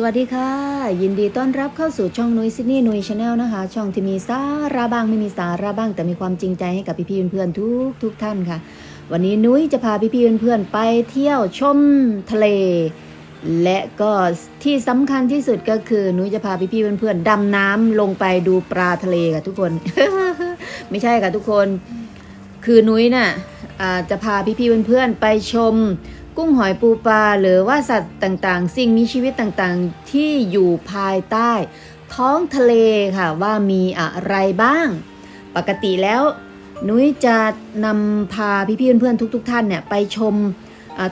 สวัสดีค่ะ ยินดีต้อนรับเข้าสู่ช่องนุ้ยซิดนีย์นุ้ยชาแนลนะคะ ช่องที่มีสาระบ้างไม่มีสาระบ้าง แต่มีความจริงใจให้กับพี่ๆเพื่อนๆทุกทุกท่านค่ะ วันนี้นุ้ยจะพาพี่ๆเพื่อนๆไปเที่ยวชมทะเล และก็ที่สำคัญที่สุดก็คือ นุ้ยจะพาพี่ๆเพื่อนๆดำน้ำลงไปดูปลาทะเลค่ะทุกคน ไม่ใช่ค่ะทุกคน คือนุ้ยน่ะอ่าจะพาพี่ๆเพื่อนๆไปชม กุ้งหอยปูปลาหรือว่าสัตว์ต่างๆ สิ่งมีชีวิตต่างๆ ที่อยู่ภายใต้ ท้องทะเลค่ะว่ามีอะไรบ้าง ปกติแล้ว นุ้ยจะนำพาพี่ๆเพื่อนๆทุก ๆ ท่านเนี่ยไปชม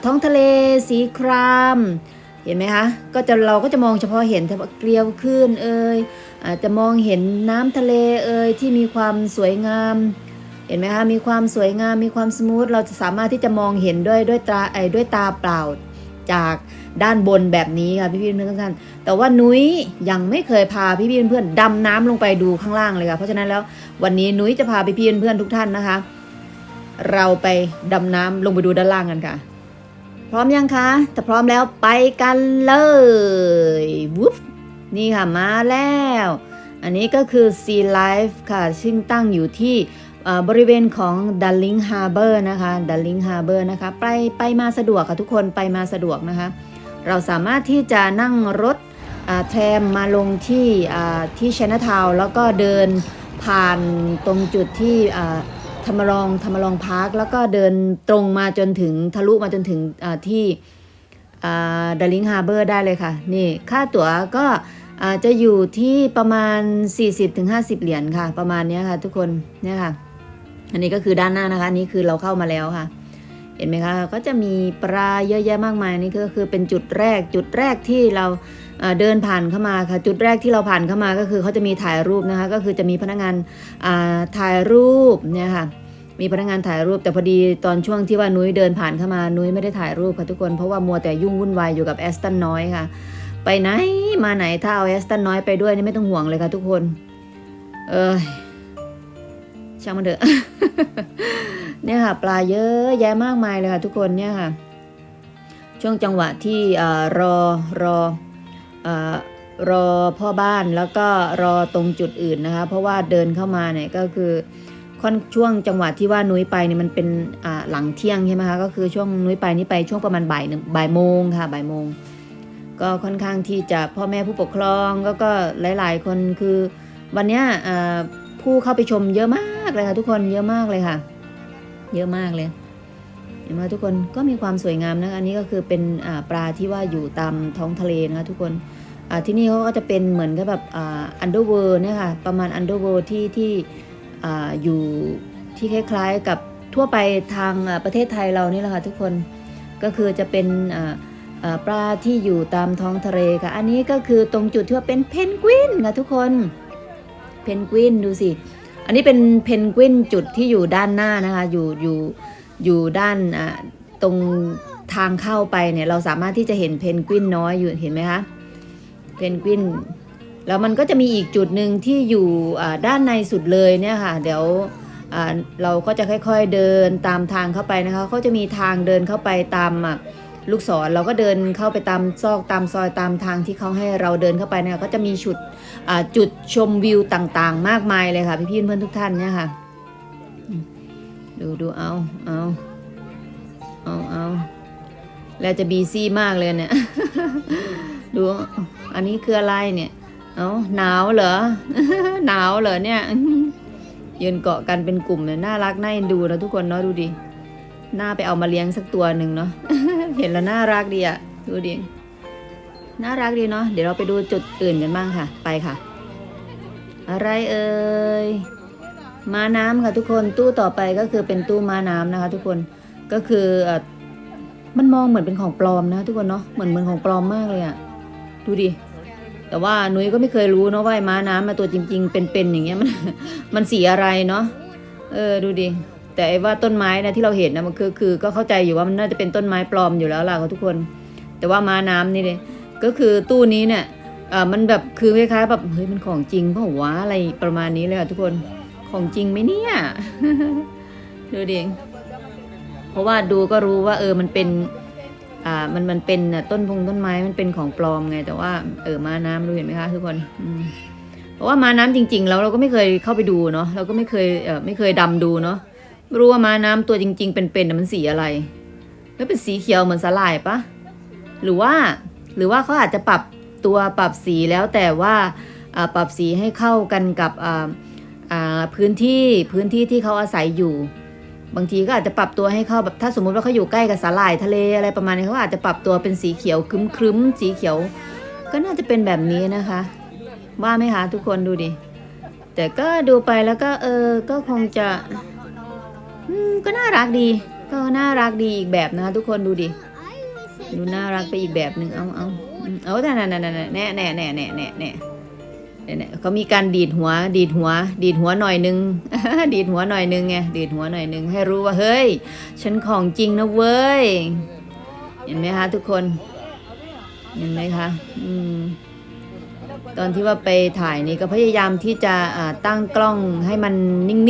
ท้องทะเลสีครามเห็นไหมคะ ก็จะเราก็จะมองเฉพาะเห็นแต่าเกลียวขึ้นเอ่ยอาจจะมองเห็นน้ำทะเลเอ่ยที่มีความสวยงาม เห็นไหมคะมีความสวยงามมีความสมูทเราจะสามารถที่จะมองเห็นด้วยด้วยตาไอ้ด้วยตาเปล่าจากด้านบนแบบนี้ค่ะพี่ๆเพื่อนทุกท่านแต่ว่านุ้ยยังไม่เคยพาพี่ๆเพื่อนๆดำน้ำลงไปดูข้างล่างเลยค่ะเพราะฉะนั้นแล้ววันนี้นุ้ยจะพาพี่ๆเพื่อนทุกท่านนะคะ เราไปดำน้ำลงไปดูด้านล่างกันค่ะ พร้อมยังคะถ้าพร้อมแล้วไปกันเลยวุ๊บนี่ค่ะมาแล้ว อันนี้ก็คือ Sea Life ค่ะ ซึ่งตั้งอยู่ที่ บริเวณของ Darling Harbor นะคะ Darling Harbor นะคะไปไปมาสะดวกค่ะทุกคนไปมาสะดวกนะคะ เราสามารถที่จะนั่งรถแทรมมาลงที่ที่ชนะทาวแล้วก็เดินผ่านตรงจุดที่ธรรมรองธรรมรองพาร์คแล้วก็เดินตรงมาจนถึงทะลุมาจนถึงที่ดาริงฮาร์เบอร์ได้เลยค่ะ นี่ค่าตั๋วก็จะอยู่ที่ประมาณ 40-50 เหรียญค่ะ ประมาณนี้ค่ะทุกคนเนี่ยค่ะ อันนี้ก็คือด้านหน้านะคะอันนี่คือเราเข้ามาแล้วค่ะ เห็นไหมคะก็จะมีปลาเยอะแยะมากมายนี่ก็คือเป็นจุดแรกจุดแรกที่เราเดินผ่านเข้ามาค่ะ จุดแรกที่เราผ่านเข้ามาก็คือเขาจะมีถ่ายรูปนะคะ ก็คือจะมีพนักงานถ่ายรูปเนี่ยค่ะมีพนักงานถ่ายรูปแต่พอดีตอนช่วงที่ว่านุ้ยเดินผ่านเข้ามานุ้ยไม่ได้ถ่ายรูปค่ะทุกคนเพราะว่ามัวแต่ยุ่งวุ่นวายอยู่กับแอสตันน้อยค่ะ ไปไหนมาไหนถ้าเอาแอสตันน้อยไปด้วยนี่ไม่ต้องห่วงเลยค่ะทุกคน เออ ช่างมันเถอะเนี่ยค่ะ ปลาเยอะแยะมากมายเลยค่ะทุกคนเนี่ยค่ะ ช่วงจังหวะที่รอรอรอพ่อบ้านแล้วก็รอตรงจุดอื่นนะคะ เพราะว่าเดินเข้ามาเนี่ยก็คือค่อนช่วงจังหวะที่ว่านุ้ยไปเนี่ยมันเป็นหลังเที่ยงใช่ไหมคะก็คือช่วงนุ้ยไปนี่ไปช่วงประมาณบ่ายหนึ่งบ่ายโมงค่ะบ่ายโมง ก็ค่อนข้างที่จะพ่อแม่ผู้ปกครองก็ก็หลาย ๆ คนคือวันเนี้ยผู้เข้าไปชมเยอะมาก เลยค่ะทุกคนเยอะมากเลยค่ะ เยอะมากเลยเห็นไหมทุกคนก็มีความสวยงามนะคะอันนี้ก็คือเป็นปลาที่ว่าอยู่ตามท้องทะเลนะคะทุกคนที่นี่เขาก็จะเป็นเหมือนกับแบบอันเดอร์เวิร์เนี่ยค่ะประมาณอันเดอร์เวิร์ที่ที่อยู่ที่คล้ายๆกับทั่วไปทางประเทศไทยเรานี่แหละค่ะทุกคนก็คือจะเป็นปลาที่อยู่ตามท้องทะเลค่ะ อันนี้ก็คือตรงจุดที่ว่าเป็นเพนกวินค่ะทุกคน เพนกวินดูสิ อันนี้เป็นเพนกวินจุดที่อยู่ด้านหน้านะคะ อยู่อยู่อยู่ด้านอ่าตรงทางเข้าไปเนี่ยเราสามารถที่จะเห็นเพนกวินน้อยอยู่เห็นไหมคะเพนกวินแล้วมันก็จะมีอีกจุดหนึ่งที่อยู่ด้านในสุดเลยเนี่ยค่ะ เดี๋ยวอ่าเราก็จะค่อยๆเดินตามทางเข้าไปนะคะเขาจะมีทางเดินเข้าไปตามอะ ลูกศรเราก็เดินเข้าไปตามซอกตามซอยตามทางที่เขาให้เราเดินเข้าไปนะคะก็จะมีชุดจุดชมวิวต่างๆ มากมายเลยค่ะพี่ๆเพื่อนทุกท่านเนี่ยค่ะดูดูเอาเอาเอาเอาแล้วจะบีซี่มากเลยเนี่ยดูอันนี้คืออะไรเนี่ยเอาหนาวเหรอหนาวเหรอเนี่ยยืนเกาะกันเป็นกลุ่มเนี่ยน่ารักน่าเอ็นดูนะทุกคนเนาะดูดิน่าไปเอามาเลี้ยงสักตัวหนึ่งเนาะ เห็นแล้วน่ารักดีอะดูดิ น่ารักดีเนาะ เดี๋ยวเราไปดูจุดอื่นกันบ้างค่ะ ไปค่ะ อะไรเอ่ย ม้าน้ำค่ะทุกคน ตู้ต่อไปก็คือเป็นตู้ม้าน้ำนะคะ ทุกคน ก็คือเออมันมองเหมือนเป็นของปลอมนะทุกคนเนาะ เหมือนเหมือนของปลอมมากเลยอะดูดิแต่ว่านุ้ยก็ไม่เคยรู้เนาะว่าม้าน้ำมาตัวจริง ๆ เป็นๆอย่างเงี้ยมันมันสีอะไรเนาะเออดูดิ แต่ไอ้ว่าต้นไม้นะที่เราเห็นนะมันคือคือก็เข้าใจอยู่ว่ามันน่าจะเป็นต้นไม้ปลอมอยู่แล้วล่ะทุกคน แต่ว่าม้าน้ำนี่เลยก็คือตู้นี้เนี่ยอ่อมันแบบคือคล้ายๆแบบเฮ้ยมันของจริงเปล่าวะอะไรประมาณนี้เลยค่ะทุกคนของจริงไหมเนี่ยดูดิเพราะว่าดูก็รู้ว่า เออมันเป็นอ่ามันมันเป็นต้นพงต้นไม้มันเป็นของปลอมไง แต่ว่าเออมาน้ำดูเห็นไหมคะทุกคนเพราะว่ามาน้ำจริง ๆ แล้วเราก็ไม่เคยเข้าไปดูเนาะเราก็ไม่เคยเออไม่เคยดำดูเนาะ ไม่รู้ว่ามาน้ำตัวจริง ๆ เป็นๆน่ะมันสีอะไรไม่เป็นสีเขียวเหมือนสาหร่ายปะหรือว่า หรือว่าเขาอาจจะปรับตัวปรับสีแล้วแต่ว่าอ่าปรับสีให้เข้ากันกับอ่าอ่าพื้นที่พื้นที่ที่เขาอาศัยอยู่ บางทีก็อาจจะปรับตัวให้เข้าแบบถ้าสมมุติว่าเขาอยู่ใกล้กับสาหร่ายทะเลอะไรประมาณนี้เขาอาจจะปรับตัวเป็นสีเขียวครึ้มๆสีเขียว ก็น่าจะเป็นแบบนี้นะคะ ว่าไหมคะทุกคนดูดิแต่ก็ดูไปแล้วก็เออก็คงจะอืม ก็น่ารักดี ก็น่ารักดีอีกแบบนะคะทุกคนดูดิ ดูน่ารักไปอีกแบบหนึ่งเอาเอาเอาแต่นั่นนั่นนั่นแน่แน่แน่แน่แน่แน่แน่แน่เขามีการดีดหัว ดีดหัว ดีดหัวหน่อยนึง ดีดหัวหน่อยนึงไงดีดหัวหน่อยนึงให้รู้ว่าเฮ้ย ฉันของจริงนะเว้ย เห็นไหมคะทุกคน เห็นไหมคะอืมตอนที่ว่าไปถ่ายนี่ก็พยายามที่จะตั้งกล้องให้มัน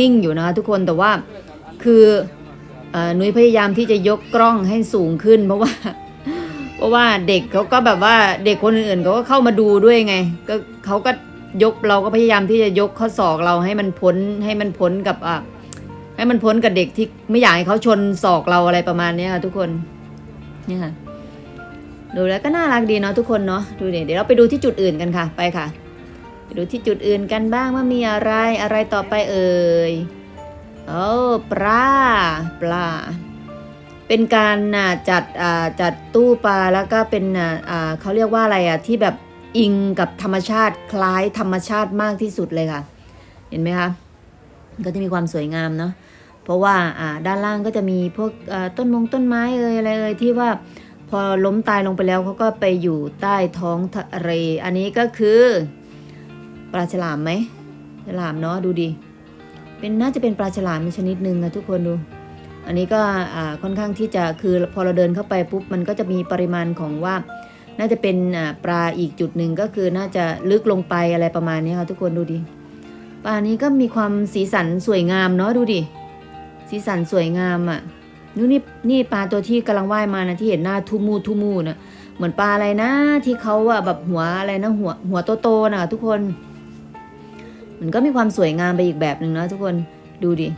นิ่งๆอยู่นะคะทุกคนแต่ว่า คือเอ่อนุ้ยพยายามที่จะยกกล้องให้สูงขึ้น เพราะว่า เพราะว่าเด็กเขาก็แบบว่าเด็กคนอื่นเขาก็เข้ามาดูด้วยไง ก็เขาก็ยกเราก็พยายามที่จะยกข้อศอกเราให้มันพ้นให้มันพ้นกับอะให้มันพ้นกับเด็กที่ไม่อยากให้เขาชนศอกเราอะไรประมาณนี้ค่ะทุกคนนี่ค่ะดูแล้วก็น่ารักดีเนาะทุกคนเนาะดูเดี๋ยวเดี๋ยวเราไปดูที่จุดอื่นกันค่ะ ไปค่ะ ไปดูที่จุดอื่นกันบ้างว่ามีอะไรอะไรต่อไปเอ่ย โอ้ปลาปลาเป็นการอ่าจัดอ่าจัดตู้ปลาแล้วก็เป็นอ่าเขาเรียกว่าอะไรอะที่แบบอิงกับธรรมชาติคล้ายธรรมชาติมากที่สุดเลยค่ะ เห็นไหมคะก็จะมีความสวยงามเนาะเพราะว่าอ่าด้านล่างก็จะมีพวกต้นมงต้นไม้เอ่ยอะไรเอ่ยที่ว่าพอล้มตายลงไปแล้วเขาก็ไปอยู่ใต้ท้องทะเลอันนี้ก็คือปลาฉลามไหมฉลามเนาะดูดิ เป็นน่าจะเป็นปลาฉลามชนิดหนึ่งนะทุกคนดู อันนี้ก็ค่อนข้างที่จะคือพอเราเดินเข้าไปปุ๊บมันก็จะมีปริมาณของว่า น่าจะเป็นปลาอีกจุดหนึ่งก็คือน่าจะลึกลงไปอะไรประมาณนี้ค่ะทุกคนดูดิปลานี้ก็มีความสีสันสวยงามเนาะดูดิสีสันสวยงามอะ่ะนู่นนี่นี่ปลาตัวที่กำลังว่ายมานะที่เห็นหน้าทูมูทูมูนะเหมือนปลาอะไรนะ ที่เขาอะแบบหัวอะไรนะหัวหัวโตๆนะทุกคน มันก็มีความสวยงามไปอีกแบบหนึ่งนะทุกคนดูดิ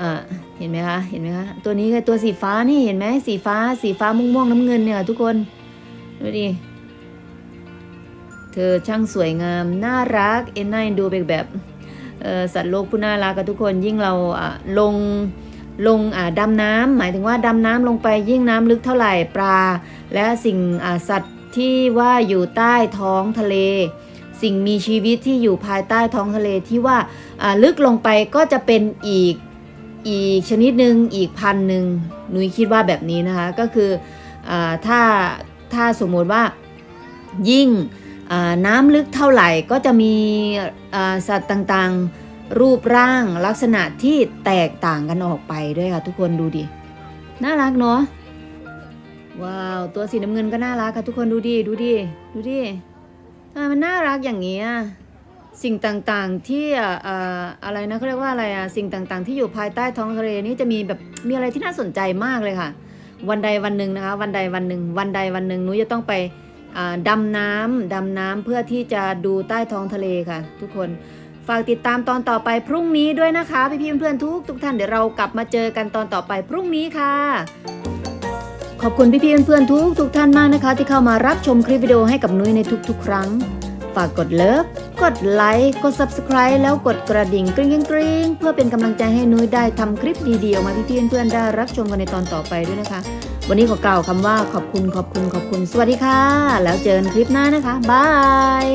อ่าเห็นไหมคะเห็นไหมคะตัวนี้คือตัวสีฟ้านี่เห็นไหมสีฟ้า สีฟ้าม่วงม่วงน้ำเงินเนี่ยทุกคนดูดิเธอช่างสวยงามน่ารักเอ็นน่าเอ็นดูเป็นแบบสัตว์โลกผู้น่ารักกับทุกคนยิ่งเราลงลงอ่าดำน้ำหมายถึงว่าดำน้ำลงไปยิ่งน้ำลึกเท่าไหร่ปลา และสิ่งสัตว์ที่ว่าอยู่ใต้ท้องทะเล สิ่งมีชีวิตที่อยู่ภายใต้ท้องทะเลที่ว่าลึกลงไปก็จะเป็นอีกอีกชนิดหนึ่งอีกพันหนึ่งหนุยคิดว่าแบบนี้นะคะ ก็คืออถ้าถ้าสมมติว่ายิ่งน้ำลึกเท่าไหร่ก็จะมีสัตว์ต่างๆ รูปร่างลักษณะที่แตกต่างกันออกไปด้วยค่ะ ทุกคนดูดิ น่ารักเนาะว้าว ตัวสีน้ำเงินก็น่ารักค่ะทุกคนดูดิ ดูดิ ดูดิ ทำไมมันน่ารักอย่างนี้อะสิ่งต่างๆที่อะอ่าอะไรนะเขาเรียกว่าอะไรอะสิ่งต่างๆ ที่อยู่ภายใต้ท้องทะเลนี่จะมีแบบมีอะไรที่น่าสนใจมากเลยค่ะ วันใดวันหนึ่งนะคะ วันใดวันหนึ่ง วันใดวันหนึ่งหนุ้ยจะต้องไปดำน้ำดำน้ำเพื่อที่จะดูใต้ท้องทะเลค่ะ ทุกคนฝากติดตามตอนต่อไปพรุ่งนี้ด้วยนะคะ พี่ๆเพื่อนๆทุกทุกท่านเดี๋ยวเรากลับมาเจอกันตอนต่อไปพรุ่งนี้ค่ะ ขอบคุณพี่ๆเพื่อนๆทุกทุกท่านมากนะคะ ที่เข้ามารับชมคลิปวิดีโอให้กับนุ้ยในทุกๆ ครั้ง ฝากกดเลิฟ กดไลค์ กด subscribe แล้วกดกระดิ่งกริ๊งกริ๊งเพื่อเป็นกำลังใจให้นุ้ยได้ทำคลิปดีๆออกมาพี่ๆเพื่อนๆได้รับชมกันในตอนต่อไปด้วยนะคะ วันนี้ขอกล่าวคำว่าขอบคุณขอบคุณขอบคุณ สวัสดีค่ะ แล้วเจอกันคลิปหน้านะคะบาย